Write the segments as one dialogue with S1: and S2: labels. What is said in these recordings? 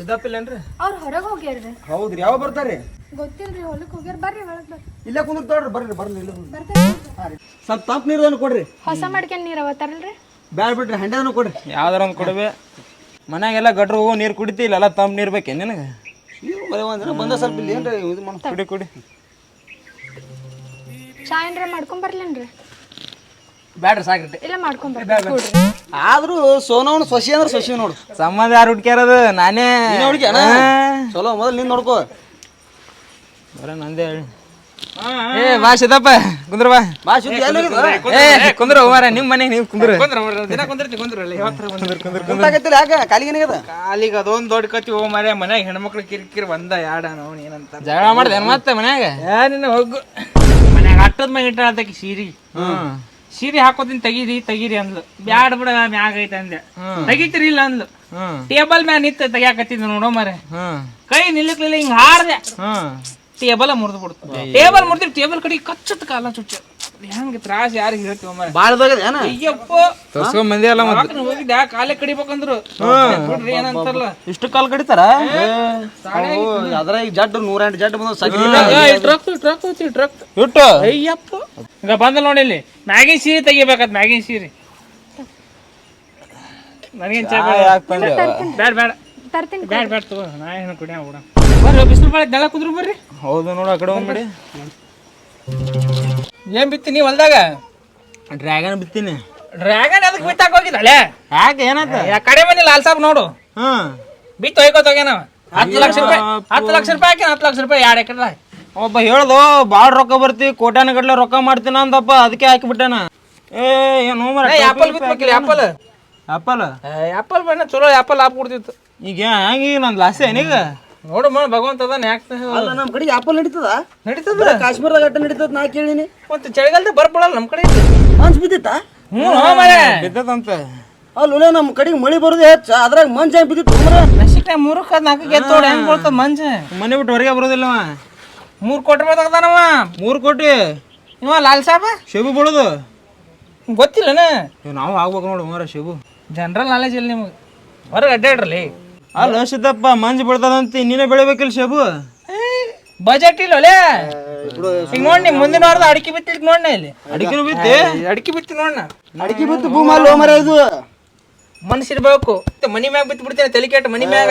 S1: ಸಿದ್ದಪ್ಪಿಲ್ಲೇನ್ರಿ?
S2: ಅವ್ರ ಹೊರಗೆ ಹೋಗ್ಯಾರ್ರಿ.
S1: ಹೌದ್ರಿ ಯಾವ ಬರ್ತಾರ್ರಿ
S2: ಗೊತ್ತಿಲ್ರಿ ಹೊಲಕ್ಕೆ ಹೋಗ್ಯಾರ ಬರ್ರಿ ಒಳಗ್ ಬರ್ರಿ.
S1: ಇಲ್ಲೇ ಕುಂದಿರ್ತಾವ್ರಿ ಬರ್ರಿ ಬರ್ರಿ ಇಲ್ಲೇ.
S2: ಬರ್ತಾರೆ.
S1: ಸ್ವಲ್ಪ ತಂಪ್ ನೀರನ್ನು ಕೊಡ್ರಿ.
S2: ಹೊಸ ಮಡ್ಕೆನ್ ನೀರ್ ಅವತ್ತಾರಲ್ರಿ
S1: ಬ್ಯಾಡ ಬಿಡ್ರಿ ಹಂಡೆದನ್ನು ಕೊಡ್ರಿ.
S3: ಯಾವ್ದಾರ ಒಂದು ಕೊಡವೆ ಮನ್ಯಾಗೆಲ್ಲ ಗಟ್ರು ಹೋಗೋ ನೀರು ಕುಡಿತಿ ಇಲ್ಲೆಲ್ಲ ತಂಪು ನೀರು ಬೇಕೆ ನಿನಗೆ?
S1: ನೀವು ಬರೀ ಒಂದಿನ ಬಂದ ಸ್ವಲ್ಪ ಇಲ್ಲಿ ಏನ್ರಿ ಇದು ಮಾಡ
S3: ಕುಡಿ ಕುಡಿ.
S2: ಚಾ ಏನ್ರ ಮಾಡ್ಕೊಂಡ್ ಬರ್ಲೇನ್ರಿ?
S1: ಬ್ಯಾಡ್ರಿ ಸಾಕ್ರಿ.
S2: ಇಲ್ಲ ಮಾಡ್ಕೊಂಡ್ ಬರ್ರಿ
S1: ಆದ್ರೂ ಸೋನವನ್ ಸೊಸಿ ಅಂದ್ರೆ ಸೊಸಿ ನೋಡು.
S3: ಸಂಬಂಧ ಯಾರು ಹುಡ್ಕ್ಯಾರದು? ನಾನೇ.
S1: ಹುಡುಕಿ ಚಲೋ ಮೊದಲು ನೀನ್ ನೋಡ್ಕೋ.
S3: ಬರ ನಂದೇ ಹೇಳಿ. ಏ ಬಾ ಸಿದ್ದಪ್ಪ ಕುಂದ್ರ ಬಾ.
S1: ಬಾ ಸುದ್ದಿ?
S3: ಏ ಕುಂದ್ರ ಹೋಗ್ರ ನಿಮ್ ಮನೆಗೆ ನೀವು ಕುಂದ್ರ.
S4: ದಿನ ಕುಂದಿರ್ತಿ ಕುಂದ್ರ ಯಾವತ್ತರ
S1: ಗೊತ್ತಾಗತ್ತಿಲ್ಲ ಯಾಕ? ಕಾಲಿಗೇನಾಗದ
S4: ಕಾಲಿಗೆ ಅದೊಂದು ದೊಡ್ಡ ಕತ್ತಿ ಹೋಗ್ ಮಾರ ಮನ್ಯಾಗ ಹೆಣ್ಮಕ್ಳು ಕಿರಿಕಿರಿ ಬಂದ ಯಾಡ ನಾವು ಏನಂತ
S3: ಜಗಳ ಮಾಡ್ದೆ ಮತ್ತೆ ಮನ್ಯಾಗ?
S4: ನಿನ್ನ ಹೋಗು. ಮನ್ಯಾಗ ಅಟ್ಟದ ಮನೆ ಇಟ್ಟ ಅದಕ್ಕೆ ಸೀರಿ.
S3: ಹ್ಮ್.
S4: ಸೀರೆ ಹಾಕೋದಿನ್ ತೆಗೀರಿ ತೆಗೀರಿ ಅಂದ್ಲು. ಬ್ಯಾಡ ಬಿಡ ಮ್ಯಾಗ ಐತೆ ಅಂದೆ. ತೆಗಿತೀರಿ ಇಲ್ಲ ಅಂದ್ಲು. ಟೇಬಲ್ ಮ್ಯಾಗ ನಿಂತ ತೆಗಿಯಾಕತ್ತಿದ್ ನೋಡೋ ಮರೆ ಕೈ ನಿಲ್ಲಕ್ಲಿಲ್ಲ ಹಿಂಗ ಹಾರ್ದೆ. ಟೇಬಲ್ ಮುರಿದು ಬಿಡ್ತು. ಟೇಬಲ್ ಮುರಿದ್ರೆ ಟೇಬಲ್ ಕಡೆ ಕಚ್ಚತ್ ಕಾಲ ಚುಚ್ಚ. ಹೆಂಗ ತ್ರಾಸ ಯಾರಿಗೆ ಹೇಳ್ತೀವ ಮರೆ
S1: ಬಾಳ್ದಾಗ ಏನ?
S4: ಅಯ್ಯಪ್ಪ
S3: ತೋರ್ಸ್ಕೊಂಡ್ ಬಂದಿ ಅಲ್ಲ ಮತ್ತೆ.
S4: ಆಕನ ಹೋಗಿದ್ದೆ ಕಾಲೇ ಕಡಿಬೇಕಂದ್ರು ಬಿಡ್ರಿ ಏನಂತಾರಲ್ಲ.
S1: ಇಷ್ಟು ಕಾಲ್ ಕಡಿತಾರ? ಅದ್ರ ಈಗ ಜಡ್ ನೂರ ಎಂಟು ಜಡ್ ಬಂದ ಸಗಿ
S4: ಟ್ರಕ್ ಟ್ರಕ್ ಟ್ರಕ್
S3: ಇಟ್ಟು.
S4: ಅಯ್ಯಪ್ಪ. ಈಗ ಬಂದ ನೋಡಿ ಇಲ್ಲಿ. ಮ್ಯಾಗಿನ್ ಸೀರೆ ತೆಗಿಬೇಕತ್ ಮ್ಯಾಗಿನ್ ಸೀರೆ. ನನಗೇನ್ ಚಾ
S3: ಬೇಡ
S4: ಬ್ಯಾಡ
S2: ತರ್ತೀನಿ
S4: ಬೇಡ ಬೇಡ ತಗೋ ನಾ ಏನು ಕುಡಿಯ ಬಿಡ. ಬರ್ರಿ ಬಿಸಿಲು ಬಾಳೆ ನೆಲ ಕುದ್ರು ಬರ್ರಿ.
S3: ಹೌದು ನೋಡು ಆ ಕಡೆ ಹೋಗ್ಬಿಡಿ.
S4: ಏನ್ ಬಿತ್ತಿ ನೀ ಹೊಲ್ದಾಗ?
S3: ಡ್ರ್ಯಾಗನ್ ಬಿತ್ತೀನಿ.
S4: ಡ್ರ್ಯಾಗನ್ ಅದಕ್ಕೆ ಬಿತ್ತಾಕ ಹೋಗಿದ್ದಾಳೆ
S3: ಯಾಕೆ
S4: ಏನಂತ? ಕಡೆ ಮನೆ ಲಾಲ್ ಸಾಬ್ ನೋಡು.
S3: ಹ್ಮ್
S4: ಬಿತ್ತು ಹೋಯ್ಕೋತ ಹೋಗ್ಯಾನ ಹತ್ತು ಲಕ್ಷ ರೂಪಾಯಿ ಹತ್ತು ಲಕ್ಷ ರೂಪಾಯಿ ಹಾಕಿ ಹತ್ತು ಲಕ್ಷ ರೂಪಾಯಿ ಎರಡು ಎಕರೆ
S3: ಒಬ್ಬ ಹೇಳ್ದು ಭಾಳ ರೊಕ್ಕ ಬರ್ತಿ ಕೋಟ್ಯಾನ ಗಟ್ಲೆ ರೊಕ್ಕ ಮಾಡ್ತೀನ ಅಂದಪ್ಪ ಅದಕ್ಕೆ ಹಾಕಿಬಿಟ್ಟಾನ. ಏ ಏನು ಮರ
S4: ಆಪಲ್ ಬಿತ್ಬೇಕಿಲ್ಲ ಆಪಲ್
S3: ಆಪಲ್
S4: ಆಪಲ್ ಬಣ್ಣ ಚಲೋ ಆಪಲ್ ಹಾಕ್ಬಿಡ್ತಿತ್ತು
S3: ಈಗ ಹೆಂಗ ಈಗ ನಂದು ಲಾಸೆ ಏನೀಗ
S4: ನೋಡು ಮಾ ಭಗವಂತ ಅದಾನ ಯಾಕೆ
S1: ಅಲ್ಲ ನಮ್ಮ ಕಡೆಗೆ ಆಪಲ್ ನಡೀತದ?
S4: ನಡೀತದ.
S1: ಕಾಶ್ಮೀರದಾಗ ಅಟ್ಟ ನಡೀತದ ನಾ ಕೇಳಿನಿ.
S4: ಮತ್ತೆ ಚಳಿಗಾಲದ ಬರ್ಬಿಡಲ್ಲ ನಮ್ಮ ಕಡೆ
S1: ಮಂಜ್ ಬಿದ್ದಿತ್ತ?
S4: ಹ್ಞೂ ಮರೆ
S3: ಬಿದ್ದದಂತ.
S1: ಅಲ್ಲ ನಮ್ಮ ಕಡೆಗೆ ಮಳಿ ಬರೋದು ಹೆಚ್ಚ ಅದ್ರಾಗ ಮಂಜ್ ಹೆಂಗ್ ಬಿದ್ದಿತ್ತು ಮರ
S4: ನಶಿಕ ಮೂರಕ್ಕ ನಾಲ್ಕು ಎತ್ತೋಡ ಹೆಂಗ್ ಬರ್ತದ ಮಂಜ?
S3: ಮನೆ ಬಿಟ್ಟು ಹೊರಗೆ ಬರೋದಿಲ್ಲವ
S4: ಮೂರ್ ಕೋಟಿ ರೂಪಾಯಿ ತಗದಾನವ.
S3: ಮೂರು ಕೋಟಿ.
S4: ಇವ ಲಾಲ್ ಸಾಬ?
S3: ಶಿಬು ಬೀಳೋದು.
S4: ಗೊತ್ತಿಲ್ಲನ?
S3: ಇವ್ ನಾವು ಆಗ್ಬೇಕು ನೋಡು ಮಾರ ಶಿಬು.
S4: ಜನರಲ್ ನಾಲೆಜ್ ಇಲ್ಲ ನಿಮಗೆ. ಹೊರಗೆ ಅಡ್ಡಾಡ್ರಲಿ.
S3: ಅಲ್ಲ ಸಿದ್ದಪ್ಪ ಮಂಜು ಬೀಳ್ತದಂತ ನೀನೇ ಬೆಳಿಬೇಕಿಲ್ಲ ಶಬು?
S4: ಬಜೆಟ್ ಇಲ್ಲೋಲೆ ಈಗ ನೋಡಿ ನೀ ಮುಂದಿನ ವಾರದ ಅಡಿಕೆ ಬಿತ್ತಿದ್ ನೋಡ್ನ ಇಲ್ಲಿ
S3: ಅಡಿಕೆ ಬಿತ್ತಿ?
S4: ಅಡಿಕೆ ಬಿತ್ತಿ ನೋಡ್ನ
S1: ಅಡಿಕೆ ಬಿತ್ತು ಭೂಮಲ್ಲ ಮರ ಇದು.
S4: ಮನಸ್ಸಿರ್ಬೇಕು ಮನಿ ಮ್ಯಾಗ ಬಿತ್ತು ಬಿಡ್ತೇನೆ ತಲೆ ಕೆಟ್ಟ ಮನಿ ಮ್ಯಾಗ.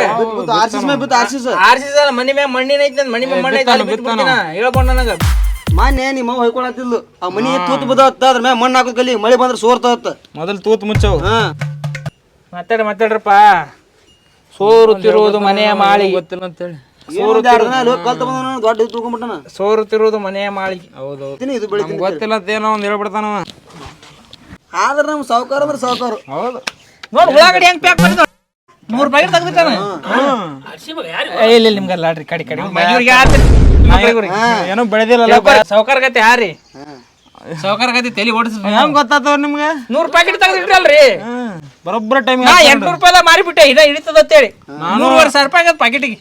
S1: ಆರ್ಸಿಸ್ ಮ್ಯಾಗ ಬಿತ್ತು ಆರ್ಸಿಸ್.
S4: ಆರ್ಸಿಸಲ್ಲ ಮನಿ ಮ್ಯಾಗ ಮಣ್ಣಿನ ಐತಿ ಮನಿ ಮ್ಯಾಗ ಮಣ್ಣ ಐತಿ ಅಲ್ಲಿ ಬಿತ್ತು ಬಿಡ್ತೀನ? ಹೇಳ್ಕೊಂಡ ನನಗ.
S1: ಮಾನ್ಯ ನಿಮ್ಮ ಅವ್ವ ಹೊಯ್ಕೊಳತ್ತಿದ್ಲು ಆ ಮನಿ ತೂತ್ ಬದತ್ತ ಅದ್ರ ಮ್ಯಾಗ ಮಣ್ಣು ಹಾಕೋದ್ ಮಳೆ ಮಳಿ ಬಂದ್ರೆ ಸೋರ್ತತ್ತ
S3: ಮೊದಲು ತೂತ್ ಮುಚ್ಚವು
S1: ಹಾ.
S4: ಮಾತಾಡ ಮಾತಾಡ್ರಪ್ಪ. ಸೋರುತ್ತಿರುವುದು ಮನೆಯ ಮಾಳಿ
S3: ಗೊತ್ತಿಲ್ಲ ಅಂತೇಳಿ.
S1: ದೊಡ್ಡ ಇದು ತಿಳ್ಕೊಂಬಿಟ್ಟನ
S4: ಸೋರುತ್ತಿರುವುದು ಮನೆಯ ಮಾಳಿ
S3: ಹೌದು
S1: ಇದು ಬೆಳಿತೀನಿ
S3: ಗೊತ್ತಿಲ್ಲ ಅಂತ ಏನೋ ಒಂದು ಹೇಳ್ಬಿಡ್ತಾನ
S1: ಆದ್ರ ನಮ್ ಸಾವುಕಾರ ಅಂದ್ರೆ ಸಾವುಕಾರ.
S3: ಹೌದು.
S4: ನೋಡಿ ಉಳ್ಳಾಗಡ್ಡಿ ಹೆಂಗ್ ಪ್ಯಾಕ್ ಮಾಡಿದ ನೂರು ಪ್ಯಾಕೆಟ್ ತೆಗ್ದಿಟ್ಟಾನ ಇಲ್ಲ ಇಲ್ಲ ನಿಮ್ಗೆ ಲಾಡ್ರಿ ಕಡಿ ಕಡಿ. ಮನೆಯವ್ರಿಗೆ ಆತ್ರಿ.
S3: ಏನೋ ಬೆಳೆದಿಲ್ಲ
S4: ಸಾವ್ಕಾರ ಗತಿ ಯಾರಿ ಸಾವ್ಕಾರ ಗತಿ ತಲೆ ಓಡಿಸ್
S3: ಹೆಂಗ್ ಗೊತ್ತಾತವ ನಿಮ್ಗೆ?
S4: ನೂರ್ ಪ್ಯಾಕೆಟ್ ತೆಗ್ದಿಟ್ರಲ್ರಿ
S3: ಬರೋಬ್ಬರ ಟೈಮ್
S4: ನಾ ಎಂಟ್ನೂರು ರೂಪಾಯಿ ಮಾರಿಬಿಟ್ಟೆ ಇದ ಹಿಡಿತದ ಅಂತೇಳಿ ನೂರುವರೆ ಸಾವಿರ ರೂಪಾಯಿ ಆಗದ ಪ್ಯಾಕೆಟಿಗೆ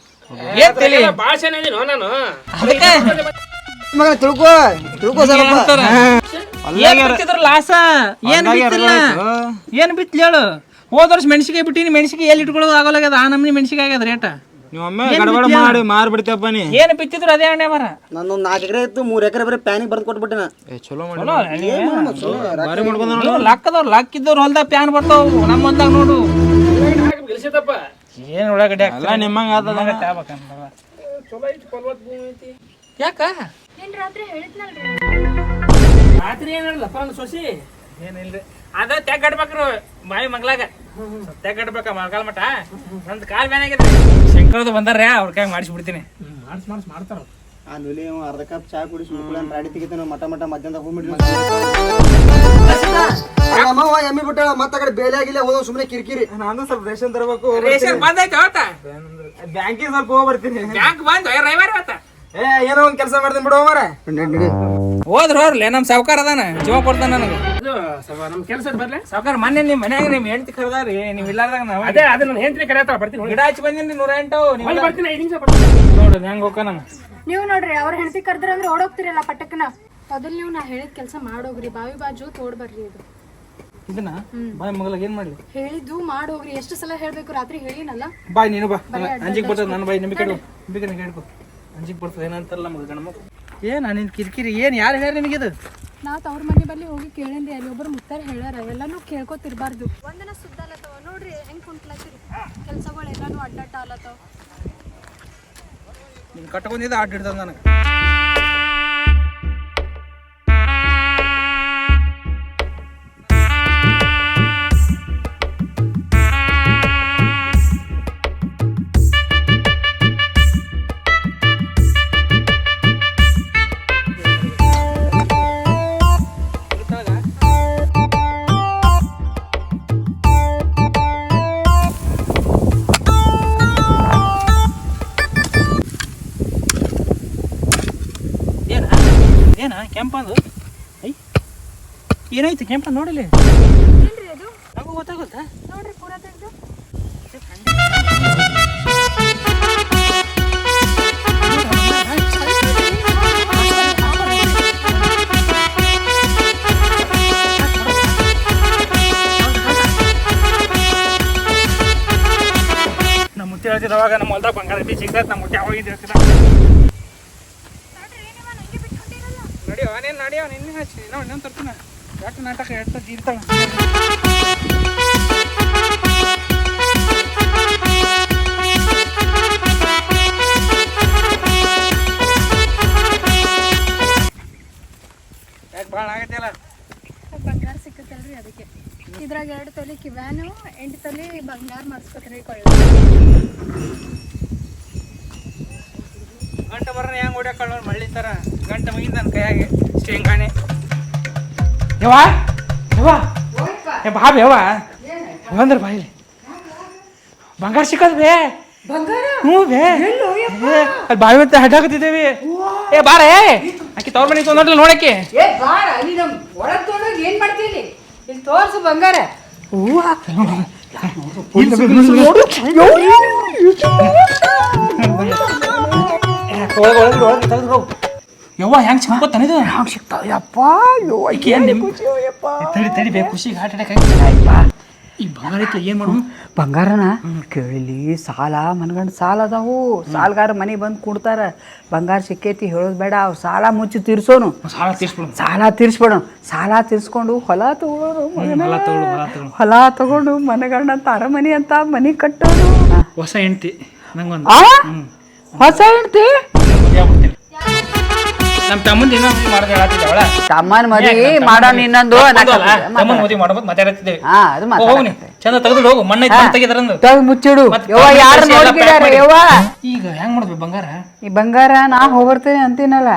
S4: ಏನ್ ತಲಿ ಅದಕ್ಕೆ?
S1: ಮಗ ತಿಳ್ಕೊ ತಿಳ್ಕೊ ಸ್ವಲ್ಪ
S4: ಏನ್ ಬಿತ್ತಿದ್ರು ಲಾಸ? ಏನ್ ಬಿತ್ತಿಲ್ಲ ಏನ್ ಬಿತ್ತಲಿ ಹೇಳು? ಹೋದ ವರ್ಷ ಮೆಣಸಿಕಾಯಿ ಬಿಟ್ಟಿನಿ ಮೆಣಸಿಕಾಯಿ ಎಲ್ಲಿ ಇಟ್ಕೊಳ್ಳೋದು ಆಗೋಲಾಗ್ಯದ ಆ ನಮ್ನಿ ಮೆಣಸಿಕಾಯಿ ಆಗ್ಯದ ರೇಟ.
S3: ನೀವು ಒಮ್ಮೆ ಗಡಬಡ ಮಾಡಿ ಮಾರಿ ಬಿಡ್ತೇಪ್ಪ ನೀ.
S4: ಏನ್ ಬಿತ್ತಿದ್ರು ಅದೇ ಅಣ್ಣ ಮರ
S1: ನಾನು ನಾಲ್ಕು ಎಕರೆ ಇತ್ತು ಮೂರು ಎಕರೆ ಬರೀ ಪ್ಯಾನಿಗೆ ಬರ್ದು ಕೊಟ್ಬಿಟ್ಟೆ ನಾ
S3: ಏ ಚಲೋ ಮಾಡಿ. ಬಾರಿ ಮಾಡ್ಕೊಂಡ
S4: ಲಕ್ಕದವ್ರು ಲಕ್ ಇದ್ದವ್ರು ಹೊಲ್ದಾಗ ಪ್ಯಾನ್ ಬರ್ತಾವ. ನಮ್ಮ ಹೊಲ್ದಾಗ ನೋಡು. ಏನ್ ಒಳಗಡೆ
S3: ಎಲ್ಲ ನಿಮ್ಮಂಗ ಆತದ
S4: ಯಾಕ?
S2: ಏನ್ ರಾತ್ರಿ ಹೇಳಿದ್ನಲ್ರಿ?
S4: ರಾತ್ರಿ ಏನಿಲ್ಲ ಸೊಸಿ? ಏನಿಲ್ರಿ. ಅದ ತೆಗ್ ಕಟ್ಬೇಕ್ರಿ ಬಾಯಿ ಮಗ್ಲಾಗ. ತೆಗ್ ಕಟ್ಬೇಕ ಮಗಾಲ್ ಮಟ ನಂದ್ ಕಾಲ್ ಬ್ಯಾನ್ ಆಗೈತ್ರಿ ಶಂಕರದು ಬಂದಾರ ಅವ್ರ ಕೈ ಮಾಡಿಸ್ಬಿಡ್ತೀನಿ. ಬಿಡ್ತೀನಿ ಮಾಡ್ಸ್ ಮಾಡ್ತಾರ
S1: ಅಲ್ಲಿ ಅರ್ಧ ಕಪ್ ಚಾ ಕುಡಿಸಿ ಮುಳ್ಳ ರಾಡಿ ತೆಗಿತಾನ ಮಟ ಮಟ ಮಧ್ಯಾಹ್ನ ಹೋಗ್ಬಿಡ್ರಿ ನಮ್ಮವ್ವ ಎಮ್ಮಿ ಬಿಟ್ಟ ಮತ್ತ ಕಡೆ ಬೇಲೆ ಆಗಿಲ್ಲ ಹೋದ ಸುಮ್ಮನೆ ಕಿರಿಕಿರಿ.
S3: ನಾನು ಸ್ವಲ್ಪ ರೇಷನ್ ತರಬೇಕು
S4: ರೇಷನ್ ಬಂದೈತೆ ಅವತ್ತ?
S3: ಬ್ಯಾಂಕಿಗೆ ಸ್ವಲ್ಪ ಹೋಗಿ ಬರ್ತೀನಿ.
S4: ಬ್ಯಾಂಕ್ ಬಂದು ರವಿವಾರ ಅವತ್ತ?
S3: ಏ ಏನೋ ಒಂದ್ ಕೆಲಸ ಮಾಡ್ತೀನಿ ಬಿಡು ಮರ
S4: ಹೋದ್ರ ಹೋರ್ಲೆ ನಮ್ ಸಾವ್ಕಾರ ಅದಾನ ಜೀವ ಕೊಡ್ತಾನ ನನಗೆ. ನಮ್ ಕೆಲಸ ಬರ್ಲಿ ಸಾವ್ಕಾರ ಮೊನ್ನೆ ನಿಮ್ ಮನ್ಯಾಗ ನಿಮ್ ಹೆಂಡತಿ ಕರೆದಾರಿ ನೀವ್ ಇಲ್ಲಾರ್ದಾಗ ನಾವು ಅದೇ ಅದೇ ನನ್ನ ಹೆಂಡತಿ ಕರೆಯತ್ತಾರ ಬರ್ತೀನಿ ಗಿಡ ಹಚ್ಚಿ ಬಂದಿನಿ ನೂರ ಎಂಟು ನೀವು ಬರ್ತೀನಿ ಐದು ನಿಮಿಷ ನೋಡು ಹೆಂಗ್ ಹೋಗ ನಮ್
S2: ನೀವು ನೋಡ್ರಿ ಅವ್ರ ಹೆಂಡತಿ ಕರ್ದ್ರ ಅಂದ್ರೆ ಓಡೋಗ್ತಿರಲ್ಲ ಪಟಕ್ನ ಮೊದಲ್ ನೀವು ನಾ ಹೇಳಿದ ಕೆಲಸ ಮಾಡೋಗ್ರಿ ಬಾವಿ ಬಾಜು ತೋಡ್ ಬರ್ರಿ ಇದು.
S4: ಇದನ್ನ? ಬಾಯ್ ಮಗಲಾಗ ಏನ್ ಮಾಡ್ಲಿ?
S2: ಹೇಳಿದ್ದು ಮಾಡೋಗ್ರಿ ಎಷ್ಟು ಸಲ ಹೇಳ್ಬೇಕು ರಾತ್ರಿ ಹೇಳಿನಲ್ಲ.
S4: ಬಾಯ್ ನೀನು ಬಾ. ಅಂಜಿಗೆ ಬರ್ತದೆ ನನ್ನ ಬಾಯ್ ನಂಬಿಕೆ ಇಡು. ನಂಬಿಕೆ ನಂಗೆ ಹೇಳ್ಕೊ ಅಂಜಿಗೆ ಬರ್ತದೆ ಏನಂತಾರಲ್ಲ ನಮಗೆ ಮಗು? ಏನ್ ನಿನ್ ಕಿರಿಕಿರಿ ಏನ್ ಯಾರು ನಿಮಗೆ ಇದು?
S2: ನಾ ತವ್ರ ಮನೆ ಬಲ್ಲಿ ಹೋಗಿ ಕೇಳೇನ್ರಿ ಅಲ್ಲಿ ಒಬ್ಬರು ಮುತ್ತಾರ ಹೇಳ್ಯಾರ ಎಲ್ಲಾನು ಕೇಳ್ಕೊತಿರ್ಬಾರ್ದು. ಒಂದನ ಸುದ್ದ ಅಲ್ಲತ್ತವ ನೋಡ್ರಿ ಹೆಂಗ್ ಕುಂಟ್ಲತ್ತಿರಿ ಕೆಲ್ಸಗಳು ಎಲ್ಲಾನು ಅಡ್ಡಾಟ ಅಲ್ಲತ್ತವ
S4: ನಿನ್ ಕಟ್ಕೊಂಡಿದ್ದ ಆಟ ನನಗೆ. ಕೆಂಪಂದು ಐ ಏನಾಯ್ತು ಕೆಂಪ ನೋಡಲಿ ನಂಗೂ ಗೊತ್ತಾಗುತ್ತಾ?
S2: ನೋಡ್ರಿ ಪೂರ ತೆಗ್ದು.
S4: ನಮ್ಮ ಮುತ್ತಿ ಹೇಳ್ತಿದ್ದ ಅವಾಗ ನಮ್ಮ ಹೊಲ್ದಾಗ ಬಂಗಾರ ಬೀಚ್ ಸಿಗ್ತೈತೆ ನಮ್ಮ ಮುಟ್ಟಿ ಅವಾಗ ನಡಿಯೋ ನೀನು ನಡಿಯೋ ನಿನ್ನೆ ಹಚ್ಚಿ. ನಾವು ಇನ್ನೊಂದು ತರ್ತೀನ. ಎಷ್ಟು ನಾಟಕ, ಎಷ್ಟು ಆಗತ್ತಲ್ಲ
S2: ಬಂಗಾರ ಅದಕ್ಕೆ. ಇದ್ರಾಗ ಎರಡು ತೊಲಿ ಕಿವ್ಯಾನು, ಎಂಟು ತೊಲಿ ಬಂಗಾರ ಮಾಡಿಸ್ಕೊತೀರಿ ಕೊಳ್ಳ
S4: ಗಂಟೆ ಬರೋಣ ಹೆಂಗೆ ಹೊಡ್ಯಾಕಳ ನೋಡಿ ಮಳ್ಳಿ ಥರ ಗಂಟೆ ಮುಗಿದ ನನ್ನ ಕೈಯಾಗೆ ಶೇಂಗಾಣೆ ಯವ್ವ? ಯವ್ವ? ಏ ಬಾ ಬೇ ಯವ್ವ. ಬಂದ್ರ ಬಾ ಇಲ್ಲಿ. ಬಂಗಾರ ಸಿಕ್ಕದ ಬೇ. ಹ್ಞೂ ಬೇ. ಏ, ಅಲ್ಲಿ ಬಾವಿ ಮತ್ತೆ ಹಡ್ಡಾಕತ್ತಿದ್ದೇವಿ ಏ ಬಾರ ಏ ಆಕಿ ತವ್ರ ಮನೆ ತೊಂದ್ರೆ ನೋಡಕ್ಕೆ.
S5: ಏ ಬಾರ ಅಲ್ಲಿ ನಮ್ ಒಳಗ್ ತೊಗೊಂಡೋಗಿ ಏನ್ ಮಾಡ್ತೀನಿ ಇಲ್ಲಿ? ತೋರ್ಸು ಬಂಗಾರ.
S4: ಒಳಗೆ ಒಳಗೆ ಒಳಗೆ ತೆಗೆದು ಹೋಗು ಯವ್ವ ಹೆಂಗೆ ಚಂಪತ್ತಾನ ಇದು
S5: ಸಿಗ್ತಾವ ಯಪ್ಪ
S4: ಈಕಿ ಏನ್ ನಿಮ್ ತಡಿ ತಡಿ ಬೇ ಖುಷಿಗೆ ಹಾರ್ಟ್ ಅಟ್ಯಾಕ್ ಈ ಬಂಗಾರ ಐತೆ ಏನು ಮಾಡು
S5: ಬಂಗಾರನ ಕೇಳಿ ಸಾಲ ಮನ್ಗಂಡ್ ಸಾಲ ಅದಾವು ಸಾಲಗಾರ ಮನೆ ಬಂದು ಕೊಡ್ತಾರ ಬಂಗಾರ ಸಿಕ್ಕೈತಿ ಹೇಳೋದು ಬೇಡ ಅವ್ರು ಸಾಲ ಮುಚ್ಚಿ ತೀರ್ಸೋನು
S4: ಸಾಲ ತೀರ್ಸ್ಬಿಡು
S5: ಸಾಲ ಸಾಲ ತೀರ್ಸ್ಕೊಂಡು ಹೊಲ ತಗೊಳ್ಳೋರು
S4: ಹೊಲ
S5: ತಗೊಂಡು ಅಂತ ಅರಮನೆ ಅಂತ ಮನೆ ಕಟ್ಟೋರು
S4: ಹೊಸ ಹೆಂಡತಿ ನಂಗೊಂದು.
S5: ಆ ಹೊಸ ಹೆಂಡತಿ
S4: ನಮ್ಮ ತಮ್ಮಂದು ಇನ್ನೂ ಮದುವೆ ಮಾಡೋದು ಹೇಳತ್ತಿದ್ದೆ ಅವಳ.
S5: ತಮ್ಮನ ಮದ್ವಿ ಮಾಡೋಣ ಇನ್ನೊಂದು
S4: ತಮ್ಮನ ಮದುವೆ ಮಾಡ್ಬೋದು ಮಾತಾಡತ್ತಿದ್ದೇವೆ.
S5: ಹಾ ಅದು
S4: ಮಾತ್ರ ನೀ. ಚಂದ ತೆಗೆದು ಹೋಗು ಮಣ್ಣ
S5: ಮುಚ್ಚಿಡು. ಯವ್ವ ಯಾರು ನೋಡ್ಕಿದಾರೆ ಯವ್ವ?
S4: ಈಗ ಹೆಂಗ್ ಮಾಡ್ಬೇಕು ಬಂಗಾರ?
S5: ಈ ಬಂಗಾರ ನಾ ಹೋಗ್ಬರ್ತೇನೆ ಅಂತೀನಲ್ಲ.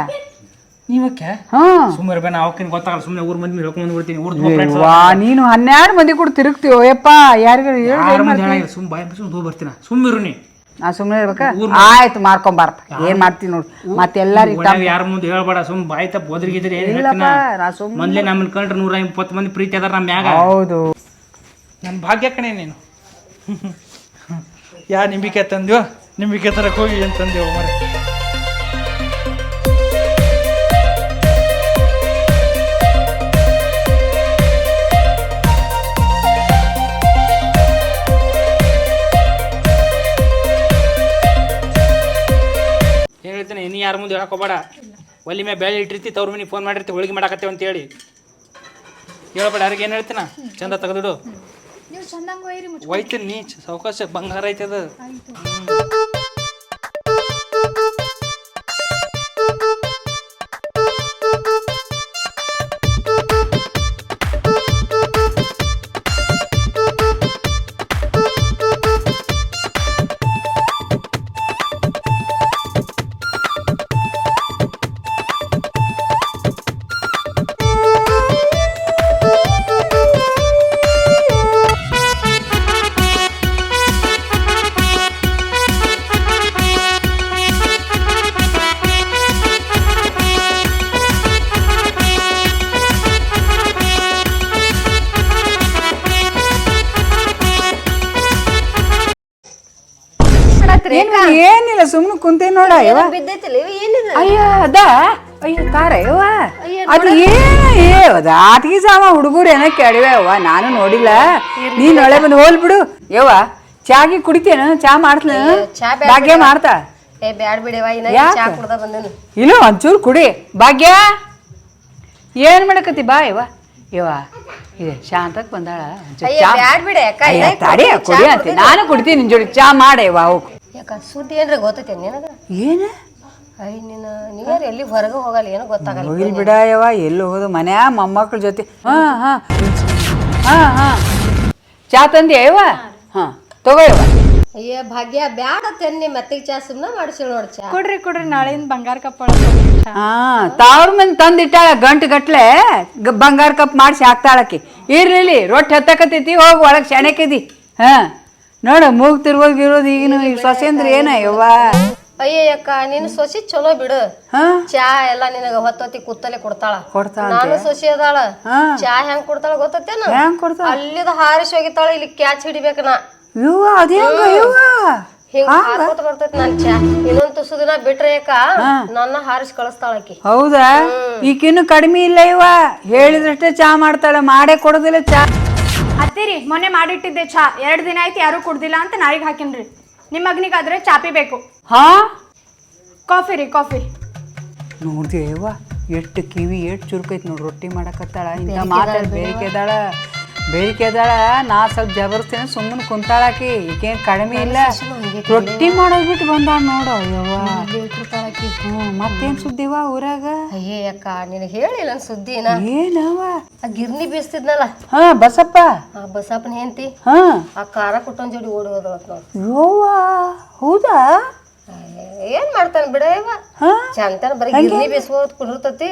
S4: ನೀವಕ್ಕೆ?
S5: ಹ್ಮ್
S4: ಸುಮ್ಮನೆ ಬೇ ನಾವು ಸುಮ್ಮನೆ ಸುಮ್ಮನೆ ಊರ್ ಮಂದಿ ಹೇಳ್ಕೊಂಡ್ ಬಂದ್ಬಿಡ್ತೀನಿ ಊರ್ ಫ್ರೆಂಡ್ಸ್
S5: ವಾ ನೀನು ಹನ್ನೆರಡು ಮಂದಿ ಕೂಡ ತಿರುಗ್ತೀವೋ ಯಪ್ಪ ಯಾರಿಗಾರ ಹೇಳು
S4: ಸುಮ್ಮ ಬಾಯ್ ಸುಮ್ಮ ಹೋಗಿ ಬರ್ತೀನ. ಸುಮ್ಮಿರು ನೀ.
S5: ನಾ ಸುಮ್ಮನೆ ಇರ್ಬೇಕ? ಆಯ್ತು ಮಾಡ್ಕೊಂಬಾರ್ತ ಏನ್ ಮಾಡ್ತೀನಿ ನೋಡಿ. ಮತ್ತೆಲ್ಲಾರು
S4: ಯಾರ ಮುಂದೆ ಹೇಳ್ಬೇಡ ಸುಮ್ ಬಾಯ್ ತಪ್ಪ ಹೋದ್ರಿಗಿದ್ರಿ ಏನ್ ಹೇಳ್ತೀನ?
S5: ನಾ
S4: ಮೊದ್ಲೇ ನಮ್ಮನ್ ಕಂಡ್ರೆ ನೂರ ಇಪ್ಪತ್ತು ಮಂದಿ ಪ್ರೀತಿ ಅದಾರ ನಮ್ಮ ಮ್ಯಾಗ.
S5: ಹೌದು.
S4: ನನ್ನ ಭಾಗ್ಯ ಕಣೆ ನೀನು. ಯಾ ನಿಂಬಿಕೆ ತಂದ್ಯೋ? ನಿಂಬಿಕೆ ತರ ಹೋಗಿ ಏನ್ ತಂದೇವು ಮರ ಯಾರ ಮುಂದೆ ಹೇಳಕೋಬೇಡ ಒಲಿ ಮೇ ಬೇಳೆ ಇಟ್ಟಿರ್ತಿ ತವ್ರ ಮನೆ ಫೋನ್ ಮಾಡಿರ್ತಿ ಹೋಳಿಗೆ ಮಾಡಾಕತ್ತೇವೆ ಅಂತ ಹೇಳಿ ಹೇಳ್ಬೇಡ ಯಾರಿಗೆ ಏನು ಹೇಳ್ತೀನ? ಚಂದ ತೆಗೆದಿಡು. ಒಯ್ತೀನಿ ನೀ ಸಾವಕಾಶ ಬಂಗಾರ ಐತೆ ಅದು.
S5: ಏನಿಲ್ಲ ಸುಮ್ಮನೆ ಕುಂತೆ ನೋಡ ಯವ್ವ.
S6: ಬಿದ್ದೈತಿಲ್ಲ ಏನಿದು?
S5: ಅಯ್ಯ ಅದ. ಅಯ್ಯೋ ಕಾರ ಅಯ್ಯವ ಅದು ಏನ ಏ ಆಟಿಗೆ ಸಾಮ ಹುಡುಗರು ಏನೋ ಕೇಳಿವೆ ಅವ್ವ ನಾನು ನೋಡಿಲ್ಲ. ನೀನ್ ಒಳ್ಳೆ ಬಂದು ಹೋಲ್ ಬಿಡು ಯವ್ವ ಚಾಗಿ ಕುಡಿತೇನ? ಚಾ ಮಾಡ್ತಲ ಭಾಗ್ಯ ಮಾಡ್ತಾ?
S6: ಏ ಬ್ಯಾಡ್ ಬಿಡಿವ ಇನ್ನ
S5: ಯಾಕ?
S6: ಚಾ ಕುಡ್ದ ಬಂದೇನು?
S5: ಇಲ್ಲ ಒಂಚೂರು ಕುಡಿ. ಭಾಗ್ಯ ಏನ್ ಮಾಡಕತ್ತಿ ಬಾ ಯವ್ವ. ಯವ್ವ ಇದೆ ಶಾಂತಕ್ ಬಂದಾಳ. ಒಂಚೂರ್
S6: ಅಯ್ಯ,
S5: ಚಾ
S6: ಬ್ಯಾಡ್ ಬಿಡೆ ಅಕ್ಕ,
S5: ಅಯ್ಯ, ತಡಿ ಕುಡಿ ಅಂತ. ನಾನು ಕುಡ್ತೀನಿ ನಿನ್ ಜೋಡಿ. ಚಾ ಮಾಡೆ ಹೋಗು.
S6: ಯಾಕ ಸುದ್ದಿ ಏನ್ರ ಗೊತ್ತೈತೆ ನಿನಗ?
S5: ಏನ?
S6: ಅಯ್ಯ ನಿನ್ನ ನೀವ್ಯಾರು ಎಲ್ಲಿ ಹೊರಗೆ ಹೋಗಲ್ಲ ಏನೋ ಗೊತ್ತಾಗಲ್ಲ.
S5: ಹೋಗಿಲ್ ಬಿಡಾಯವ ಎಲ್ಲಿ ಹೋದ ಮನ್ಯಾ ಮೊಮ್ಮಕ್ಳ ಜೊತೆ. ಹಾ ಹಾ. ಹಾ ಹಾ. ಚಾ ತಂದಿ ಅಯ್ಯವ ಹಾ ತಗೋ ಯವ್ವ.
S6: ಅಯ್ಯ ಭಾಗ್ಯ ಬ್ಯಾಡ ತೆನ್ನಿ ಮತ್ತಿಗೆ ಚಾ ಸುಮ್ಮನೆ ಮಾಡಿಸಿ ನೋಡ್ ಚಾ.
S2: ಕೊಡ್ರಿ ಕೊಡ್ರಿ ನಾಳೆಯಿಂದ ಬಂಗಾರ ಕಪ್
S5: ಹಾ ತಾವ್ರ ಮಂದಿ ತಂದಿಟ್ಟಾಳ ಗಂಟು ಗಟ್ಲೆ ಗ- ಬಂಗಾರ ಕಪ್ ಮಾಡಿಸಿ ಹಾಕ್ತಾಳಕಿ. ಇರ್ಲಿ ರೊಟ್ಟಿ ಹತ್ತಕತ್ತೈತಿ ಹೋಗಿ ಒಳಗೆ ಸೆಣಕಿದಿ ಹಾ. ನೋಡು ಮೂಗ್ ತಿರ್ಗೋಗಿರೋದು ಈಗಿನ ಈ ಸೊಸೆಂದ್ರ ಏನ ಯವ್ವ?
S6: ಅಯ್ಯ ಅಕ್ಕ ನೀನು ಸೊಸಿ ಚಲೋ ಬಿಡು.
S5: ಹಾ?
S6: ಚಾ ಎಲ್ಲ ನಿನಗ ಹೊತ್ತೊತ್ತಿ ಕುತ್ತಲೆ ಕೊಡ್ತಾಳ.
S5: ಕೊಡ್ತಾಳ
S6: ನಾನು ಸೊಸಿ ಅದಾಳ. ಚಾ ಹೆಂಗ್ ಕೊಡ್ತಾಳ ಗೊತ್ತೇನ
S5: ಕೊಡ್ತಾಳ?
S6: ಅಲ್ಲಿದ ಹಾರಿಸಿ ಹೋಗಿತ್ತಾಳ ಇಲ್ಲಿ ಕ್ಯಾಚ್ ಹಿಡಿಬೇಕ ನಾ.
S5: ಇವ್ವ
S6: ಹಿಂಗ ಬರ್ತೈತಿ ನನ್ ಚಾ. ಇನ್ನೊಂದ್ ತುಸು ದಿನ ಬಿಟ್ರೆ ಅಕ್ಕ ನನ್ನ ಹಾರಿಸಿ ಕಳಿಸ್ತಾಳ ಆಕಿ.
S5: ಹೌದಾ? ಈಕಿನ್ನು ಕಡಿಮೆ ಇಲ್ಲ ಇವ ಹೇಳಿದ್ರಷ್ಟೇ ಚಾ ಮಾಡ್ತಾಳೆ ಮಾಡೇ ಕೊಡೋದಿಲ್ಲ ಚಾ.
S2: ಅತ್ತೀರಿ ಮೊನ್ನೆ ಮಾಡಿಟ್ಟಿದ್ದೆ ಚಾ. ಎರಡು ದಿನ ಆಯ್ತು ಯಾರು ಕುಡ್ದಿಲ್ಲ ಅಂತ ನಾಯಿಗೆ ಹಾಕಿನ್ರಿ. ನಿಮ್ಮ ಮಗನಿಗಾದ್ರೆ ಚಾಪಿ ಬೇಕು.
S5: ಹಾ?
S2: ಕಾಫಿ ರೀ ಕಾಫಿ.
S5: ನೋಡ್ದೇವ ಎಷ್ಟು ಕಿವಿ ಎಷ್ಟು ಚುರುಕೈತಿ ನೋಡಿ ರೊಟ್ಟಿ ಮಾಡಕತ್ತಾಳ. ಇಂಥ ಮಾತಾಡ ಬೇರಿಕೆ ಅದಾಳ ಬೇರಿಕೆ ಅದಾಳ ನಾ ಸ್ವಲ್ಪ ಜಬರ್ಸ್ತೇನೆ ಸುಮ್ಮನೆ ಕುಂತಾಳಾಕಿ. ಈಗೇನ್ ಕಡಿಮೆ ಇಲ್ಲ. ರೊಟ್ಟಿ ಮಾಡೋದ್ಬಿಟ್ಟು ಬಂದಾಳ ನೋಡು ಯವ್ವ ಹ್ಞೂ ಮತ್ತೇನ್ ಸುದ್ದಿವ ಊರಾಗ?
S6: ಅಯ್ಯೇ ಅಕ್ಕ ನಿನಗೆ ಹೇಳಿಲ್ಲ ಸುದ್ದಿನ?
S5: ಏನವ?
S6: ಆ ಗಿರ್ನಿ ಬೀಸ್ತಿದ್ನಲ್ಲ?
S5: ಹಾ ಬಸಪ್ಪ.
S6: ಆ ಬಸಪ್ಪನ ಹೆಂಡತಿ?
S5: ಹಾ.
S6: ಆ ಖಾರ ಕುಟ್ಟೊಂದ್ ಜೋಡಿ ಓಡಿ ಹೋದವತ್
S5: ಯವ್ವ ಹೌದಾ?
S6: ಏನ್ ಮಾಡ್ತಾನ ಬಿಡ ಇವ ಚಂತನ ಬರೀ ಗಿರ್ನಿ ಬೀಸ್ಕೋದ್ ಕುಡಿರ್ತತಿ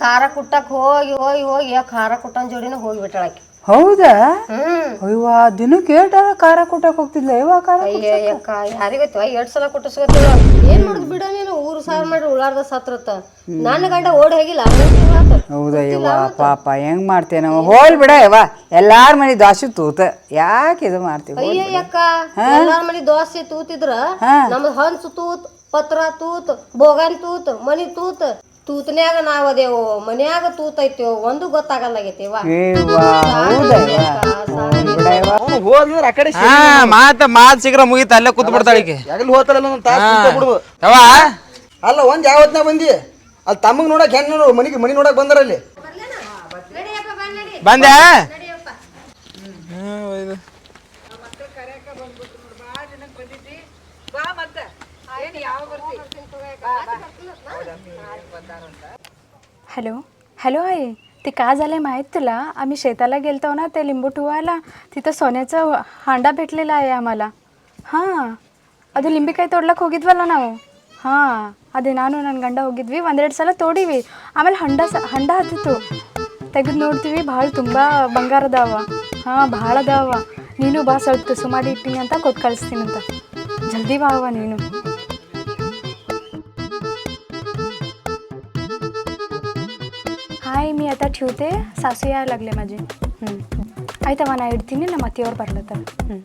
S6: ಖಾರ ಕುಟ್ಟಕ್ ಹೋಗಿ ಹೋಗಿ ಹೋಗಿ ಆ ಖಾರ ಕುಟ್ಟನ್ ಜೋಡಿನ ಹೋಗಿ ಬಿಟ್ಟಾಳಕಿ
S5: ಹೌದಾ?
S6: ಹ್ಮ್.
S5: ಅಯ್ಯವ್ವ ದಿನಕ್ಕೆ ಏಟಾರ ಖಾರ ಕೊಟ್ಟಕ್ ಹೋಗ್ತಿದ್ಲ? ಅಯ್ಯವ ಖಾರ
S6: ಅಯ್ಯ ಅಕ್ಕ ಯಾರಿಗೊತ್ತು ಎರಡ್ ಸಲ ಕುಟ್ಟಿಸ್ಕೊತೀವ ಏನ್ ಮಾಡುದ್ ಬಿಡ ನೀನು? ಊರು ಸಾರ್ ಮಾಡಿ ಉಳಾರ್ದ ಸತ್ರತ್ತ. ನನ್ನ ಗಂಡ ಓಡಿ ಹೋಗಿಲ್ಲ
S5: ಹೌದಾ? ಯವ್ವ ಪಾಪ ಹೆಂಗ್ ಮಾಡ್ತೇನೆ? ಹೋಲ್ ಬಿಡ ಯವ್ವ ಎಲ್ಲಾರ ಮನೆ ದಾಸಿ ತೂತ. ಯಾಕೆ ಇದು ಮಾಡ್ತೀವಿ
S6: ಅಯ್ಯ ಅಕ್ಕ ಎಲ್ಲಾರ ಮನಿ ದೋಸೆ ತೂತಿದ್ರ ನಮ್ದು ಹಂಚು ತೂತ್ ಪತ್ರ ತೂತ್ ಬೋಗನ್ ತೂತ್ ಮನಿ ತೂತ್. ತೂತ್ನ್ಯಾಗ ನಾವ್ ಅದೇವು ಮನ್ಯಾಗ ತೂತ್ ಐತೇವ್ ಒಂದು ಗೊತ್ತಾಗಲ್ಲಾಗೈತಿವ
S5: ಏವ್ವ ಹೌದಾ? ಯವ್ವ ಬಿಡ ಯವ್ವ
S1: ಅವ್ನು ಹೋದ್ರೆ ಆ ಕಡೆ
S3: ಹಾ ಮಾತ ಮಾತ್ ಸಿಗ್ರ ಮುಗಿತ ಅಲ್ಲೇ ಕೂತ್ ಬಿಡ್ತಾಳ ಈಕಿ.
S1: ಯಾಗಲ್ ಹೋತಾರಲ್ಲ ಒಂದು ತಾಸು ಬಿಡುದು
S3: ಯವ್ವ?
S1: ಅಲ್ಲ ಒಂದ್ ಯಾವತ್ನ ಬಂದಿ? ಅಲ್ಲಿ ತಮ್ಮಗ್ ನೋಡಕ್ ಹೆಂಗ್ ನೋಡು ಮನಿಗೆ ಮನಿ ನೋಡಕ್ ಬಂದಾರ ಅಲ್ಲಿ.
S3: ಬಂದೆ?
S2: हॅलो हॅलो आई ते का झालं आहे माहीत तुला आम्ही शेताला गेलतो ना ते लिंबू ठुवायला तिथं सोन्याचा हांडा भेटलेला आहे आम्हाला ಹಾಂ ಅದು ಲಿಂಬಿಕಾಯಿ ತೋಡ್ಲಕ್ಕೆ ಹೋಗಿದ್ವಲ್ಲ ನಾವು ಹಾಂ ಅದೇ ನಾನು ನನ್ನ ಗಂಡ ಹೋಗಿದ್ವಿ ಒಂದೆರಡು ಸಲ ತೋಡಿವಿ ಆಮೇಲೆ ಹಂಡ ಸ ಹಂಡ ಹತ್ತಿತ್ತು ತೆಗೆದು ನೋಡ್ತೀವಿ ಭಾಳ ತುಂಬ ಬಂಗಾರ ಅದಾವ ಹಾಂ ಭಾಳ ಅದಾವ ನೀನು ಬಾ ಸ್ವಲ್ಪ ತುಸು ಮಾಡಿ ಇಟ್ಟಿನಿ ಅಂತ ಕೊಟ್ಟು ಕಳಿಸ್ತೀನಂತ ಜಲ್ದಿ ಬಾ ಅವ್ವ ನೀನು हाय मी आता ठेवते सासू यायला लागले माझे हं. ಆಯ್ತವ ನಾ ಇಡ್ತೀನಿ ನಮ್ಮ ಅತ್ತಿಯವ್ರು ಬರ್ಲತ್ತಾರ ಹ್ಞೂ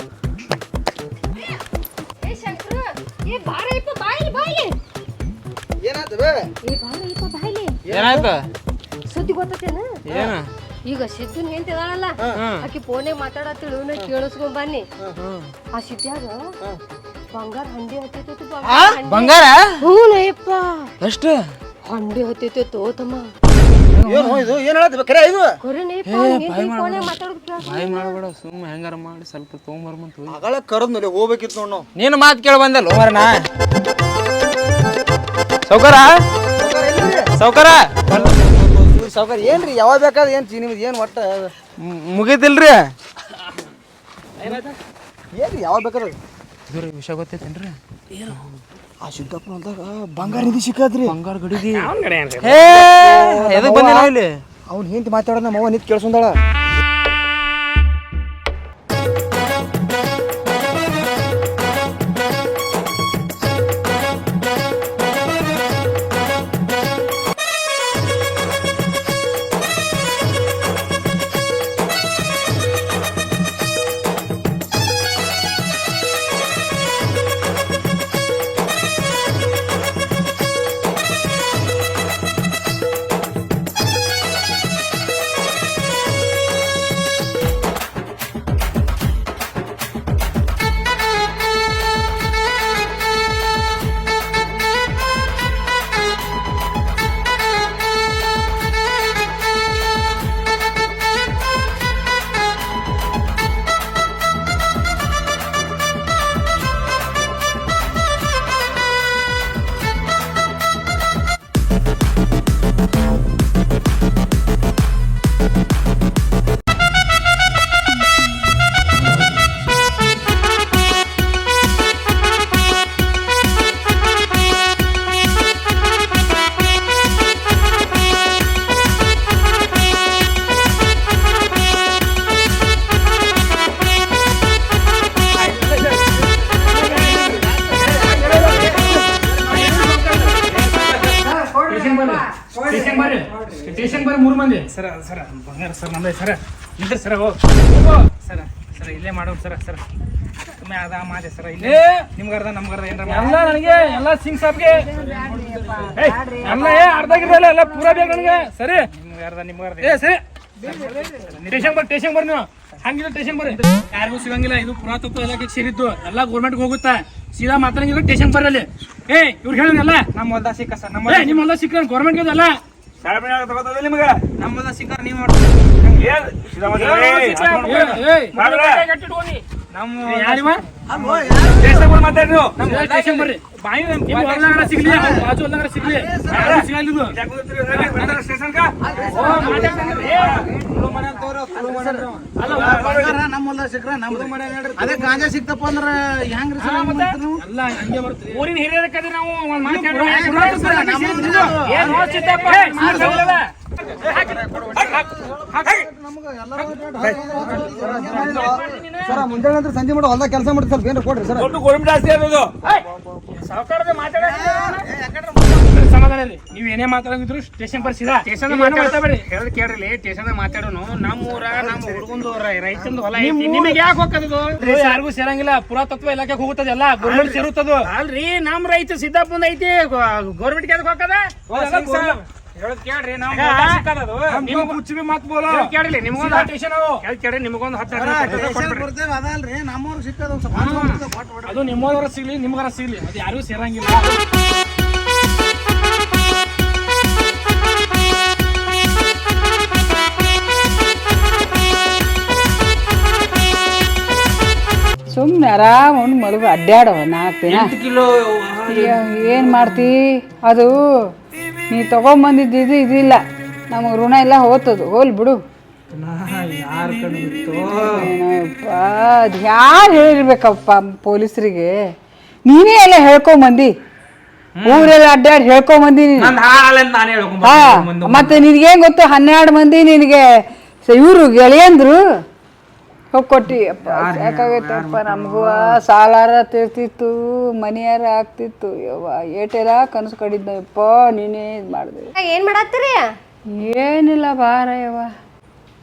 S3: ಏನಾಯ್ತು
S6: ಸುದ್ದಿ ಗೊತ್ತೇನ
S3: ಏನ
S6: ಈಗ ಸಿದ್ದುನ್ ಹೆಂತಿದಾಳಲ್ಲ ಆಕಿ ಫೋನಾಗ ಮಾತಾಡತ್ತಿಳು ನಾ ಕೇಳಿಸ್ಕೊಂಡ್ ಬನ್ನಿ ಆ ಸಿದ್ಯಾಗ ಬಂಗಾರ ಹಂಡಿ ಹತ್ತೈತಿ
S3: ಬಂಗಾರ
S6: ಹ್ಞೂ ನಯ್ಯಪ್ಪ
S3: ಎಷ್ಟು
S6: ಹಂಡಿ ಹತ್ತೈತಿ ತೋತಮ್ಮ
S1: ಏನು ಇದು? ಏನು ಹೇಳತ್ತಿ? ಇದು?
S6: ಕೊರೆ ಕೇಳ
S3: ಬಾಯ್ ಮಾಡ್ಬೇಡ. ಸುಮ್ಮ ಹೆಂಗಾರ ಮಾಡಿ ಸ್ವಲ್ಪ ತೊಗೊಂಬರ್ಮಂತ
S1: ಮಗಳ ಕರದ್ ನೋಡಿ ಹೋಗ್ಬೇಕಿತ್ತು ನೋಡ್ ನಾವು.
S3: ನೀನು ಮಾತು ಕೇಳಿ ಬಂದಲ್ಲ. ಮರನ ಸೌಕರ ಸೌಕರ
S1: ಸಾವ್ಕಾರ ಏನ್ರಿ? ಯಾವಾಗ ಬೇಕಾದ್ರೆ ಏನು ಚಿ- ನಿಮ್ದು ಏನ್ ಒಟ್ಟ?
S3: ಮುಗಿತಿಲ್ರಿ
S1: ಏನ್ರಿ? ಯಾವಾಗ ಬೇಕಾದ್ರೆ?
S3: ವಿಷಯ ಗೊತ್ತೈತೇನ್ರಿ?
S1: ಆ ಸಿದ್ದಪ್ಪನ ಹೊಲ್ದಾಗ ಬಂಗಾರ ನಿಧಿ ಸಿಕ್ಕದ್ರಿ.
S3: ಬಂಗಾರ ಗಡಿಗಿ. ಹೇ ಎದಕ್ ಬಂದಿಲ್ಲ? ಇಲ್ಲಿ
S1: ಅವ್ನ ಹೆಂಡತಿ ಮಾತಾಡೋದ್ ನಮ್ಮ ಅವ್ವ ನಿಂತ್ ಕೇಳಿಸ್ಕೊಂಡಾಳ.
S4: ಸರ್ ಸರ ಬಂಗಾರ ಸರ್ ನಮ್ದೇ ಸರ. ನಿಂದ್ರಿ ಸರ ಸರ ಸರ ಸರ್ ಇಲ್ಲೇ ಮಾಡೋಣ ಸರ ಸರ. ಸುಮ್ಮನೆ ಅದ ಮಾತೆ ಸರ ಇಲ್ಲೇ. ನಿಮ್ಗರ್ದ ನಮ್ಗರ್ದ ಏನ್ರ ಎಲ್ಲ ನನಗೆ ಎಲ್ಲ ಸಿಂಗ್ ಸಾಬ್ಗೆ. ಎಲ್ಲ ಏ ಅರ್ಧ ಗಿರ್ದಲ್ಲ ಎಲ್ಲ ಪೂರಾ ಬೇಕು ನನಗೆ. ಸರಿ. ನಿಮ್ಗರ್ದ ನಿಮ್ಗರ್ದ. ಏ ಸರಿ. ಸ್ಟೇಷನ್ ಬರ್ ಟೇಷನ್ ಬರ್ ನೀವು. ಹಂಗಿಲ್ಲ ಟೇಷನ್ ಬರ್ರಿ. ಯಾರಿಗೂ ಸಿಗಂಗಿಲ್ಲ ಇದು ಪುರಾತತ್ವ ಇಲಾಖೆಗೆ ಸೇರಿದ್ದು. ಎಲ್ಲ ಗೌರ್ಮೆಂಟ್ಗೆ ಹೋಗುತ್ತಾ. ಸೀದಾ ಮಾತ್ರ ಟೇಷನ್ ಬರಲಿ ಅಲ್ಲಿ. ಏ ಇವ್ರು ಹೇಳಿದ್ರಲ್ಲ ನಮ್ಮ ಹೊಲ್ದಾಗ ಸಿಕ್ಕ ಸರ್ ನಮ್ಮ ನಿಮ್ಮ ಹೊಲ್ದ ಸಿಕ್ಕ ಗೌರ್ಮೆಂಟ್ಗೆ ಅದಲ್ಲ ನಿಮಗೆ ನಮ್ಮ ಹೊಲ್ದ ಸಿಕ್ಕ ನೀವು ಮಾಡ್ತೀರಿ
S1: ಅದೇ ಗಾಂಜಾ ಸಿಕ್ತಪ್ಪ ಅಂದ್ರ ಹೆಂಗ್ರಿ
S4: ಅಲ್ಲ ಹಂಗೆ ಬರುತ್ತೆ ಊರಿನ ಹಿರಿಯರ ಕಡೆ ನಾವು
S1: ಸರ ಮುಂಜಾನೆ ಅಂದ್ರೆ ಸಂಜೆ ಮಾಡಿ ಹೊಲ್ದಾಗ ಕೆಲಸ ಮಾಡಿ ಸ್ವಲ್ಪ ಏನಾರ ಕೊಡ್ರಿ ಸರ್.
S4: ಸಾವುಕಾರದ ಸಮಾಧಾನ ಇರ್ಲಿ. ನೀವ್ ಏನೇ ಮಾತಾಡಿದ್ರು ಸ್ಟೇಷನ್ ಬರ್ಸಿದ. ಸ್ಟೇಷನ್ ಮಾತಾಡ್ಬೇಡಿ ಹೇಳದ್ ಕೇಳ್ರಿ ಸ್ಟೇಷನ್ ಮಾತಾಡೋನು. ನಮ್ಮ ಊರ ನಮ್ಮ ಹುಡುಗಂದು ರೈತಂದು ಹೊಲ ಐತಿ. ನಿಮಗೆ ಯಾಕೆ ಹೋಗ್ತದದು ಯಾರಿಗೂ ಸೇರಂಗಿಲ್ಲ. ಪುರಾತತ್ವ ಇಲಾಖೆ ಹೋಗುತ್ತದೆ ಎಲ್ಲ. ಗೌರ್ಮೆಂಟ್ ಸೇರುತ್ತದು. ಅಲ್ರಿ ನಮ್ ರೈತ ಸಿದ್ದಾಪುಂದ ಐತಿ. ಗೌರ್ಮೆಂಟ್ಗೆ ಹೋಗದ ಹೇಳದ್ ಕೇಳ್ರಿ ನಾವು ಕುಚ್ಚಿ ಮಾತು ಬೋಲ. ಕೇಳಿಲ್ಲ ನಿಮ್ಗೊಂದು ಸ್ಟೇಷನ್ ಕೇಳಿ ನಿಮ್ಗೊಂದು ಹತ್ತು
S1: ಅದಲ್ರಿ ನಮ್ಮವ್ರು ಸಿಕ್ಕದ
S4: ಅದು ನಿಮ್ಮವರ ಸಿಗ್ಲಿ ನಿಮ್ಗಾರ ಸಿಗ್ಲಿ ಅದು ಯಾರಿಗೂ ಸೇರಂಗಿಲ್ಲ.
S5: ಸುಮ್ಮನೆ ಆರಾಮ್ ಉಂಡು ಮಲಗು ಅಡ್ಡಾಡವ ನಾಲ್ಕು ದಿನ.
S3: ಕಿಲೋ
S5: ಏನು ಮಾಡ್ತಿ? ಅದು ನೀ ತಗೊಂಬಂದಿದ್ದು ಇದು ಇದಿಲ್ಲ. ನಮಗೆ ಋಣ ಎಲ್ಲ ಹೋತದು. ಹೋಲ್ ಬಿಡು. ಏನಪ್ಪ ಅದು ಯಾರು ಹೇಳಿರ್ಬೇಕಪ್ಪ ಪೊಲೀಸರಿಗೆ? ನೀನೇ ಎಲ್ಲ ಹೇಳ್ಕೊಂಬಂದಿ. ಊರೆಲ್ಲ ಅಡ್ಡಾಡಿ ಹೇಳ್ಕೊಂಬಂದಿ ನೀನು. ಹಾ ಮತ್ತೆ ನಿನಗೇನು ಗೊತ್ತು? ಹನ್ನೆರಡು ಮಂದಿ ನಿನಗೆ ಇವರು ಗೆಳೆಯಂದ್ರು? ಕೊಟ್ಟಿ ಅಪ್ಪ ಸಾಕಾಗೈತಪ್ಪ ನಮಗೂ ಸಾಲಾರ ತೀರ್ತಿತ್ತು ಮನಿಯಾರ ಆಗ್ತಿತ್ತು. ಯವ್ವ ಏಟೆಲ್ಲ ಕನಸು ಕಡಿದ್ನಪ್ಪ ನೀನೇ ಇದು ಮಾಡಿದೆ.
S6: ಏನ್ ಮಾಡತ್ತೀರಿ?
S5: ಏನಿಲ್ಲ ಬಾರ ಯವ್ವ.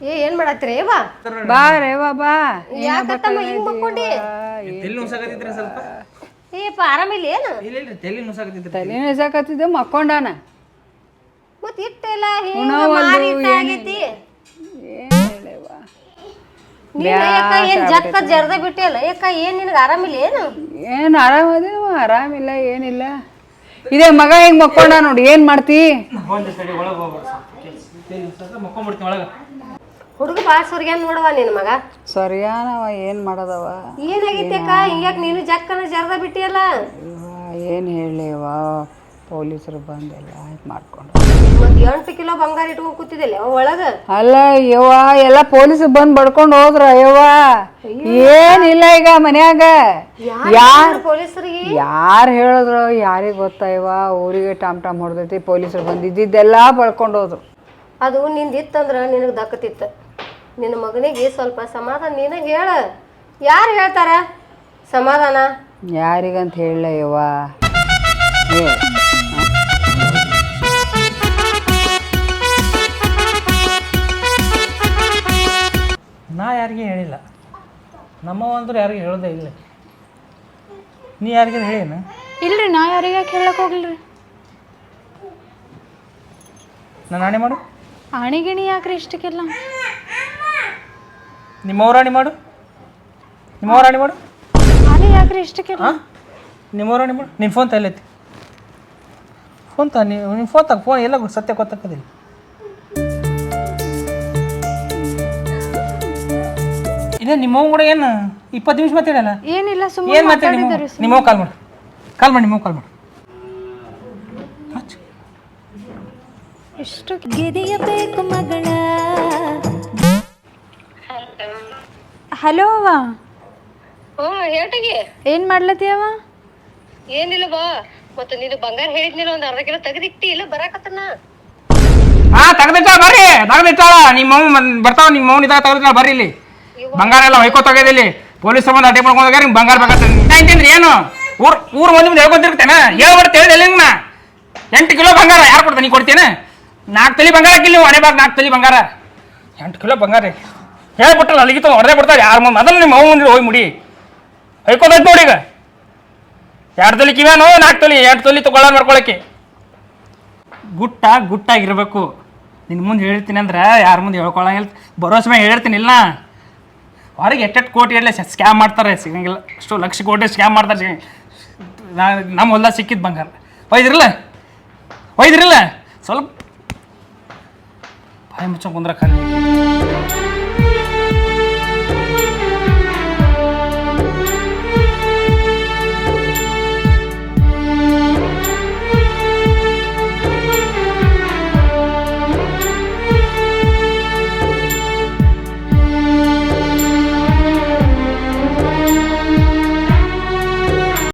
S6: ಏ ಏನ್ ಮಾಡತ್ತೀರಿ ಬಾ
S5: ಬಾರ ಯವ್ವ ಬಾ.
S6: ಯಾಕತ್ತಮ್ಮ ಹಿಂಗ್ ಮಕ್ಕೊಂಡಿ
S3: ತಲೆ ನುಸಾಕತ್ತಿದ್ರೆ ಸ್ವಲ್ಪ?
S6: ಏಪ್ಪ ಆರಾಮಿಲ್ಲ ಏನು?
S3: ಇಲ್ಲ ಇಲ್ಲ ತಲೆ ನುಸಾಕತ್ತಿದ್ರೆ
S5: ತಲೆ ಸಾಕತ್ತಿದ್ದೆ ಮಕ್ಕೊಂಡಾನ.
S6: ಮತ್ತೆ ಇಟ್ಟೆಲ್ಲ ಹಿಂಗ ಮಾರಿ ಆಗೈತಿ
S5: ಏನು ಹೇಳವ್ವ
S6: ಏನ್ ಜಕ್ಕ ಜರ್ದ ಬಿಟ್ಟಿಯಲ್ಲ? ಯಾಕ ಏನ್ ನಿನಗ ಆರಾಮಿಲ್ಲ ಏನು?
S5: ಏನು ಆರಾಮದೇವ ಆರಾಮಿಲ್ಲ ಏನಿಲ್ಲ. ಇದೇ ಮಗ ಹೆಂಗ್ ಮಕ್ಕೊಂಡ ನೋಡಿ ಏನು ಮಾಡ್ತಿ?
S6: ಹುಡುಗ ಬಾಳ ಸುರ್ಗ್ಯಾನ್ ನೋಡವ ನಿನ್ ಮಗ.
S5: ಸರಿಯಾನವ ಏನು ಮಾಡೋದವ?
S6: ಏನಾಗೈತೆ ಅಕ್ಕ? ಹಿಂಗ್ಯಾಕ್ ನೀನು ಜಕ್ಕನ ಜರ್ದ ಬಿಟ್ಟಿಯಲ್ಲ?
S5: ಏನು ಹೇಳಲಿವ ಪೊಲೀಸರು ಬಂದೆಲ್ಲ ಮಾಡ್ಕೊಂಡು
S6: ಮತ್ ಎಂಟು ಕಿಲೋ ಬಂಗಾರ ಇಟ್ಕೊಂಡ್ ಕೂತಿದ್ದಿಲ್ಲ ಅವ ಒಳಗ?
S5: ಅಲ್ಲ ಯವ್ವ ಎಲ್ಲ ಪೊಲೀಸರು ಬಂದು ಬಡ್ಕೊಂಡು ಹೋದ್ರ ಯವ್ವ? ಏನಿಲ್ಲ ಈಗ ಮನ್ಯಾಗ. ಯಾರು
S6: ಪೊಲೀಸರಿಗೆ?
S5: ಯಾರು ಹೇಳಿದ್ರು ಯಾರಿಗೆ ಗೊತ್ತಾಯವ ಊರಿಗೆ ಟಾಮ್ ಟಾಮ್ ಹೊಡೆದೈತಿ ಪೊಲೀಸರು ಬಂದಿದ್ದಿದ್ದೆಲ್ಲ ಬಳ್ಕೊಂಡು ಹೋದ್ರು.
S6: ಅದು ನಿಂದಿತ್ತಂದ್ರ ನಿನಗೆ ದಕ್ಕತಿತ್ತ. ನಿನ್ನ ಮಗನಿಗೆ ಸ್ವಲ್ಪ ಸಮಾಧಾನ ನೀನ ಹೇಳ. ಯಾರು ಹೇಳ್ತಾರ? ಸಮಾಧಾನ?
S5: ಯಾರಿಗಂತ ಹೇಳಲ್ಲ ಯವ್ವ? ಹೇಳ
S3: ನಾ ಯಾರಿಗೆ ಹೇಳಿಲ್ಲ. ನಮ್ಮವ ಅಂದ್ರೆ ಯಾರಿಗೆ ಹೇಳೋದೇ ಇಲ್ಲ. ನೀ ಯಾರಿಗೆ ಹೇಳಿನ
S2: ಇಲ್ರಿ ನಾ ಯಾರಿಗೆ ಕೇಳಕ್ ಹೋಗಿಲ್ರಿ
S3: ನಾನು ನಾಣೆ ಮಾಡು.
S2: ಆಣಿಗಿಣಿ ಯಾಕ್ರಿ ಇಷ್ಟಕ್ಕೆಲ್ಲ?
S3: ನಿಮ್ಮವ್ರ ಮಾಡು. ನಿಮ್ಮವ್ರ ರಾಣಿ ಮಾಡು.
S2: ಆಣೆ ಯಾಕ್ರಿ ಇಷ್ಟಕ್ಕೆಲ್ಲ?
S3: ಹಾಂ ನಿಮ್ಮವ್ರ ಮಾಡು. ನಿಮ್ಮ ಫೋನ್ ತೈಲೈತಿ ಫೋನ್ ತ ನಿಮ್ಮ ಫೋನ್ ತಗ ಫೋನ್ ಎಲ್ಲ ಸತ್ಯ ಗೊತ್ತಾಕದಿಲ್ಲ ಇದೇ ನಿಮ್ಮ ಕೂಡ ಏನು ಇಪ್ಪತ್ತು ನಿಮಿಷ ಮಾತಾಡಲ್ಲ?
S2: ಏನಿಲ್ಲ ಸುಮ್ಮನೆ
S3: ಏನು ಮಾತಾಡಿ ನಿಮ್ಮ ನಿಮ್ಮವ್ ಕಾಲ್ ಮಾಡು. ಕಾಲ್ ಮಾಡಿ ನಿಮ್ಮವ್ ಕಾಲ್ ಮಾಡು. ಹಚ್ಚು.
S2: ಎಷ್ಟು ಹಲೋ ಅವ್ವ.
S6: ಹ್ಮ್ ಹೇಳ್ತಿಗೆ.
S2: ಏನ್ ಮಾಡ್ಲತ್ತೀಯವ
S6: ಏನಿಲ್ಲ ಬಾ ಮತ್ತೆ ನೀನು ಬಂಗಾರ ಹೇಳಿದ್ನಿಲ್ಲ ಒಂದ್ ಅರ್ಧ ಕಿಲೋ ತೆಗೆದಿಟ್ಟಿ ಇಲ್ಲ ಬರಾಕತ್ತನ?
S4: ಹಾ ತೆಗ್ದಿಟ್ಟಾಳ ಬರ್ರಿ. ತೆಗ್ದಿಟ್ಟಾಳ ನಿಮ್ಮ ಬರ್ತಾವ ನಿಮ್ಮ ಮೌನ ಇದಾಗ ತೆಗ್ದಿಟ್ಟಾಳ ಬರ್ರಿ ಇಲ್ಲಿ. ಬಂಗಾರ ಎಲ್ಲ ಹೊಯ್ಕೋ ತಗೋದಿಲ್ಲ ಪೊಲೀಸ್ ಸಂಬಂಧ ಅಡ್ಡಿ ಮಾಡ್ಕೊಂಡು ನಿಮ್ಗೆ ಬಂಗಾರ ಬೇಕಾಗ್ತದೆ. ಏನು ಊರ್ ಊರ್ ಮಂದಿ ಮುಂದೆ ಹೇಳ್ಕೊಂತಿರ್ತೇನೆ ಹೇಳ್ಬಿಟ್ಟು ತಿಳಿದಿಲ್ಲ ನಾ? ಎಂಟು ಕಿಲೋ ಬಂಗಾರ ಯಾರು ಕೊಡ್ತೇನೆ ನೀ ಕೊಡ್ತೇನೆ ನಾಲ್ಕು ತಲಿ ಬಂಗಾರ ಹಾಕಿಲ್ಲ ನೀವು ಬಾಗ ನಾಲ್ಕು ತಲಿ ಬಂಗಾರ. ಎಂಟು ಕಿಲೋ ಬಂಗಾರ ರೀ. ಹೇಳ್ಬಿಟ್ಟಲ್ಲ ಅಲ್ಲಿಗಿತ್ತು ಹೊಡೆದೇ ಬಿಡ್ತಾರೆ. ಯಾರು ಮುಂದೆ ಅದನ್ನು ನಿಮ್ಮ ಮುಂದೆ ಹೋಗಿ ಮುಡಿ. ಹೊಯ್ಕೋದೈತೆ ನೋಡಿ ಈಗ. ಎರಡು ತೊಲಿ ಕಿವ್ಯಾನು ನಾಲ್ಕು ತೊಲಿ ಎರಡು ತೊಲಿ ತಗೊಳ್ಳೋದು ಮಾಡ್ಕೊಳಕ್ಕೆ. ಗುಟ್ಟ ಗುಟ್ಟಾಗಿರ್ಬೇಕು. ನಿನ್ನ ಮುಂದೆ ಹೇಳ್ತೀನಿ ಅಂದ್ರೆ ಯಾರ ಮುಂದೆ ಹೇಳ್ಕೊಳಂಗಿಲ್ಲ. ಭರೋಸೆ ಮೇಲೆ ಹೇಳ್ತೀನಿ ಇಲ್ಲ ಹೊರಗೆ ಎಟ್ಟೆಟ್ಟು ಕೋಟಿ ಇರಲಿ ಸ್ಕ್ಯಾಮ್ ಮಾಡ್ತಾರೆ, ಸಿಗಂಗಿಲ್ಲ. ಅಷ್ಟು ಲಕ್ಷ ಕೋಟಿ ಸ್ಕ್ಯಾಮ್ ಮಾಡ್ತಾರೆ, ಸಿಗಂಗಿಲ್ಲ. ನಾ ನಮ್ಮ ಹೊಲ್ದಾಗ ಸಿಕ್ಕಿದ್ದು ಬಂಗಾರ. ಒಯ್ದಿರಲ್ಲ? ಒಯ್ದಿರಲ್ಲ? ಸ್ವಲ್ಪ ಬಾಯಿ ಮುಚ್ಚ ಕುಂದ್ರ ಖಾಲಿ